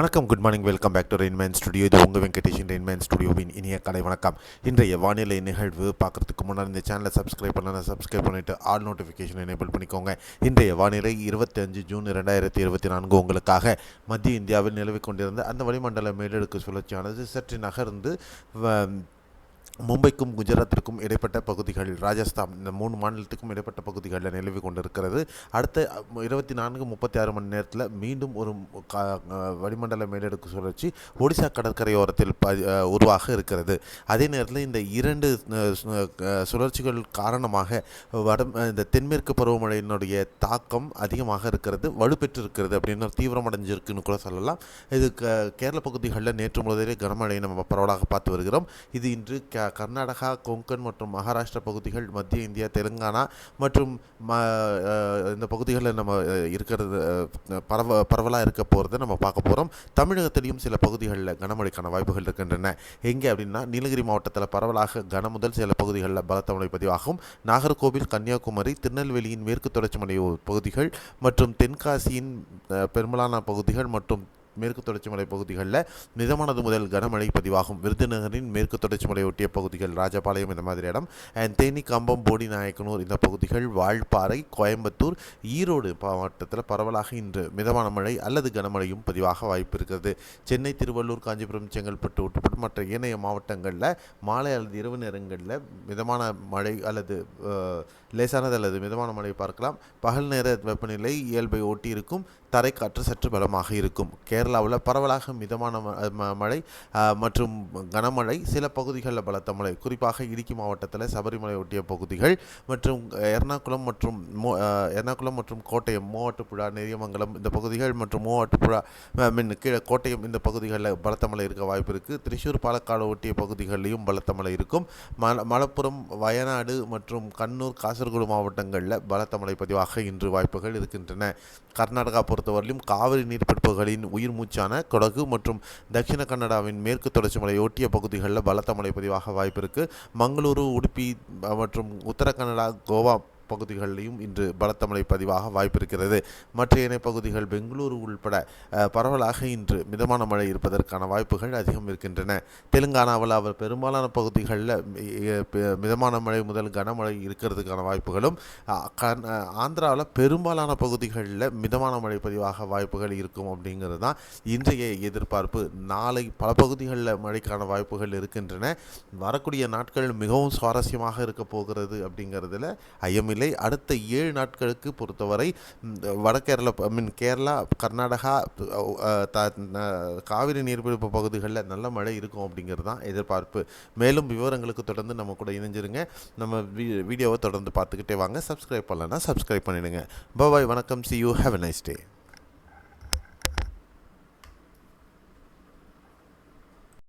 வணக்கம் good morning welcome back to Rainman studio இது உங்கள் வெங்கடேஷன் ரெயின்மேன் ஸ்டுடியோவின் இனிய கலை வணக்கம். இன்றைய வானிலை நிகழ்வு பார்க்குறதுக்கு முன்னாடி இந்த சேனலை சப்ஸ்கிரைப் பண்ணலாம் சப்ஸ்கிரைப் பண்ணிவிட்டு ஆல் நோட்டிஃபிகேஷன் எனேபிள் பண்ணிக்கோங்க. இன்றைய வானிலை இருபத்தஞ்சு ஜூன் ரெண்டாயிரத்தி இருபத்தி நான்கு உங்களுக்காக மத்திய இந்தியாவில் நிலவிக் கொண்டிருந்த அந்த வளிமண்டல மேலடுக்கு சுழற்சியானது சற்று நகர்ந்து வ- மும்பைக்கும் குஜராத்திற்கும் இடைப்பட்ட பகுதிகள் ராஜஸ்தான் இந்த மூணு மாநிலத்துக்கும் இடைப்பட்ட பகுதிகளில் நிலவி கொண்டிருக்கிறது. அடுத்த இருபத்தி நான்கு முப்பத்தி ஆறு மணி நேரத்தில் மீண்டும் ஒரு கா- வளிமண்டல மேலடுக்கு சுழற்சி ஒடிசா கடற்கரையோரத்தில் ப உருவாக இருக்கிறது. அதே நேரத்தில் இந்த இரண்டு சுழற்சிகள் காரணமாக வட இந்த தென்மேற்கு பருவமழையினுடைய தாக்கம் அதிகமாக இருக்கிறது வலுப்பெற்று இருக்கிறது அப்படின்னு தீவிரமடைஞ்சிருக்குன்னு கூட சொல்லலாம். இது க கேரள பகுதிகளில் நேற்று முதலே கனமழையை நம்ம பரவலாக பார்த்து வருகிறோம். இது இன்று கர்நாடகா கொங்கன் மற்றும் மகாராஷ்டிரா பகுதிகள் மத்திய இந்தியா தெலுங்கானா மற்றும் ம இந்த பகுதிகளில் நம்ம இருக்கிறது பரவ பரவலாக இருக்க போகிறத நம்ம பார்க்க போகிறோம் தமிழகத்திலையும் சில பகுதிகளில் கனமழைக்கான வாய்ப்புகள் இருக்கின்றன. எங்கே அப்படின்னா நீலகிரி மாவட்டத்தில் பரவலாக கன முதல் சில பகுதிகளில் பலத்த மழை பதிவாகும். நாகர்கோவில் கன்னியாகுமரி திருநெல்வேலியின் மேற்கு தொடர்ச்சி மலை பகுதிகள் மற்றும் தென்காசியின் பெரும்பாலான பகுதிகள் மற்றும் மேற்கு தொடர்ச்சி மலை பகுதிகளில் மிதமானது முதல் கனமழை பதிவாகும். விருதுநகரின் மேற்கு தொடர்ச்சி மலை ஒட்டிய பகுதிகள் ராஜபாளையம் இந்த மாதிரி இடம். அண்ட் தேனி கம்பம் போடி நாயக்கனூர் இந்த பகுதிகள் வால்பாறை கோயம்புத்தூர் ஈரோடு மாவட்டத்தில் பரவலாக இன்று மிதமான மழை அல்லது கனமழையும் பதிவாக வாய்ப்பு இருக்கிறது. சென்னை திருவள்ளூர் காஞ்சிபுரம் செங்கல்பட்டு உட்பட மற்ற ஏனைய மாவட்டங்களில் மாலை அல்லது இரவு நேரங்களில் மிதமான மழை அல்லது லேசானது அல்லது மிதமான மழை பார்க்கலாம். பகல் நேர வெப்பநிலை இயல்பை ஒட்டி இருக்கும் தரைக்காற்று சற்று பலமாக இருக்கும். கேரள கேரளாவில் பரவலாக மிதமான ம- ம- மழை மற்றும் கனமழை சில பகுதிகளில் பலத்த மழை. குறிப்பாக இடுக்கி மாவட்டத்தில் சபரிமலை ஒட்டிய பகுதிகள் மற்றும் எர்ணாகுளம் மற்றும் எர்ணாகுளம் மற்றும் கோட்டயம் மூவாட்டுப்புழா நெரியமங்கலம் இந்த பகுதிகள் மற்றும் மூவாட்டுப்புழா மின் கீழே கோட்டயம் இந்த பகுதிகளில் பலத்த மழை இருக்க வாய்ப்பு இருக்குது திருச்சூர் பாலக்காடு ஒட்டிய பகுதிகளிலும் பலத்த மழை இருக்கும். மல மலப்புரம் வயநாடு மற்றும் கண்ணூர் காசர்கோடு மாவட்டங்களில் பலத்த மழை பதிவாக இன்று வாய்ப்புகள் இருக்கின்றன. கர்நாடகா பொறுத்தவரையிலும் காவிரி நீர்ப்பிடிப்புகளின் உயிர் மூச்சான கொடகு மற்றும் தட்சிண கன்னடாவின் மேற்கு தொடர்ச்சி மலையொட்டிய பகுதிகளில் பலத்த மழை பதிவாக வாய்ப்பு இருக்குது மங்களூரு உடுப்பி மற்றும் உத்தர கன்னடா கோவா பகுதிகளிலும் இன்று பலத்த மழை பதிவாக வாய்ப்பிருக்கிறது. மற்ற இணைய பகுதிகள் பெங்களூரு உள்பட பரவலாக இன்று மிதமான மழை இருப்பதற்கான வாய்ப்புகள் அதிகம் இருக்கின்றன. தெலுங்கானாவில் அவர் பெரும்பாலான பகுதிகளில் மிதமான மழை முதல் கனமழை இருக்கிறதுக்கான வாய்ப்புகளும் ஆந்திராவில் பெரும்பாலான பகுதிகளில் மிதமான மழை பதிவாக வாய்ப்புகள் இருக்கும் அப்படிங்கிறது தான் இன்றைய எதிர்பார்ப்பு. நாளை பல பகுதிகளில் மழைக்கான வாய்ப்புகள் இருக்கின்றன. வரக்கூடிய நாட்கள் மிகவும் சுவாரஸ்யமாக இருக்க போகிறது அப்படிங்கிறதுல ஐயமில்லை அடுத்த ஏழு நாட்களுக்கு பொறுத்தவரை வடகேரள ஐ மீன் கேரளா கர்நாடகா த- காவிரி நீர்பிடிப்பு பகுதிகளில் நல்ல மழை இருக்கும் அப்படிங்கிறது தான் எதிர்பார்ப்பு. மேலும் விவரங்களுக்கு தொடர்ந்து நம்ம கூட இணைஞ்சிருங்க. நம்ம வீ வீடியோவை தொடர்ந்து பார்த்துக்கிட்டே வாங்க. சப்ஸ்கிரைப் பண்ணலன்னா சப்ஸ்கிரைப் பண்ணிடுங்க. பாய் வணக்கம். See you have a nice day